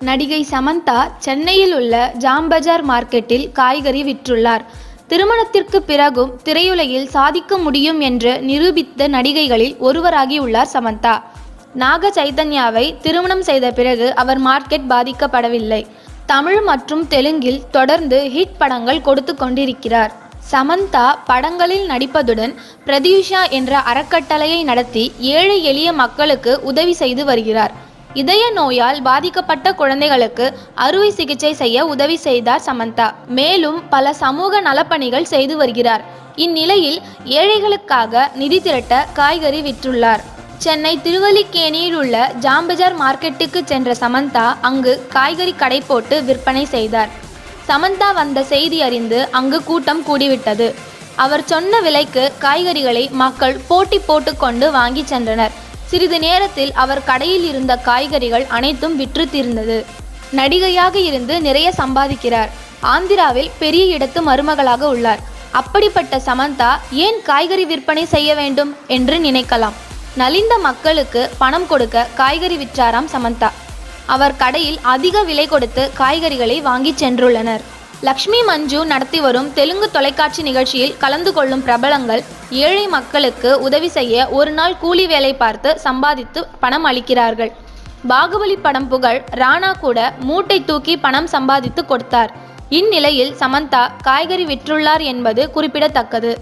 நடிகை சமந்தா சென்னையில் உள்ள ஜாம்பஜார் மார்க்கெட்டில் காய்கறி விற்றுள்ளார். திருமணத்திற்கு பிறகும் திரையுலகில் சாதிக்க முடியும் என்று நிரூபித்த நடிகைகளில் ஒருவராகியுள்ளார் சமந்தா. நாக சைதன்யாவை திருமணம் செய்த பிறகு அவர் மார்க்கெட் பாதிக்கப்படவில்லை. தமிழ் மற்றும் தெலுங்கில் தொடர்ந்து ஹிட் படங்கள் கொடுத்து கொண்டிருக்கிறார். சமந்தா படங்களில் நடிப்பதுடன் பிரதியுஷா என்ற அறக்கட்டளையை நடத்தி ஏழை எளிய மக்களுக்கு உதவி செய்து வருகிறார். இதய நோயால் பாதிக்கப்பட்ட குழந்தைகளுக்கு அறுவை சிகிச்சை செய்ய உதவி செய்தார் சமந்தா. மேலும் பல சமூக நலப்பணிகள் செய்து வருகிறார். இந்நிலையில் ஏழைகளுக்காக நிதி திரட்ட காய்கறி விற்றுள்ளார். சென்னை திருவல்லிக்கேணியில் உள்ள ஜாம்பஜார் மார்க்கெட்டுக்கு சென்ற சமந்தா அங்கு காய்கறி கடை போட்டு விற்பனை செய்தார். சமந்தா வந்த செய்தி அறிந்து அங்கு கூட்டம் கூடிவிட்டது. அவர் சொன்ன விலைக்கு காய்கறிகளை மக்கள் போட்டி போட்டுக்கொண்டு வாங்கி சென்றனர். சிறிது நேரத்தில் அவர் கடையில் இருந்த காய்கறிகள் அனைத்தும் விற்று தீர்ந்தது. நடிகையாக இருந்து நிறைய சம்பாதிக்கிறார். ஆந்திராவில் பெரிய இடத்து மருமகளாக உள்ளார். அப்படிப்பட்ட சமந்தா ஏன் காய்கறி விற்பனை செய்ய வேண்டும் என்று நினைக்கலாம். நலிந்த மக்களுக்கு பணம் கொடுக்க காய்கறி விற்றாராம் சமந்தா. அவர் கடையில் அதிக விலை கொடுத்து காய்கறிகளை வாங்கிச் சென்றுள்ளனர். லக்ஷ்மி மஞ்சு நடத்தி வரும் தெலுங்கு தொலைக்காட்சி நிகழ்ச்சியில் கலந்து கொள்ளும் பிரபலங்கள் ஏழை மக்களுக்கு உதவி செய்ய ஒரு நாள் கூலி வேலை பார்த்து சம்பாதித்து பணம் அளிக்கிறார்கள். பாகுபலி படம் புகழ் ராணா கூட மூட்டை தூக்கி பணம் சம்பாதித்து கொடுத்தார். இந்நிலையில் சமந்தா காய்கறி விற்றுள்ளார் என்பது குறிப்பிடத்தக்கது.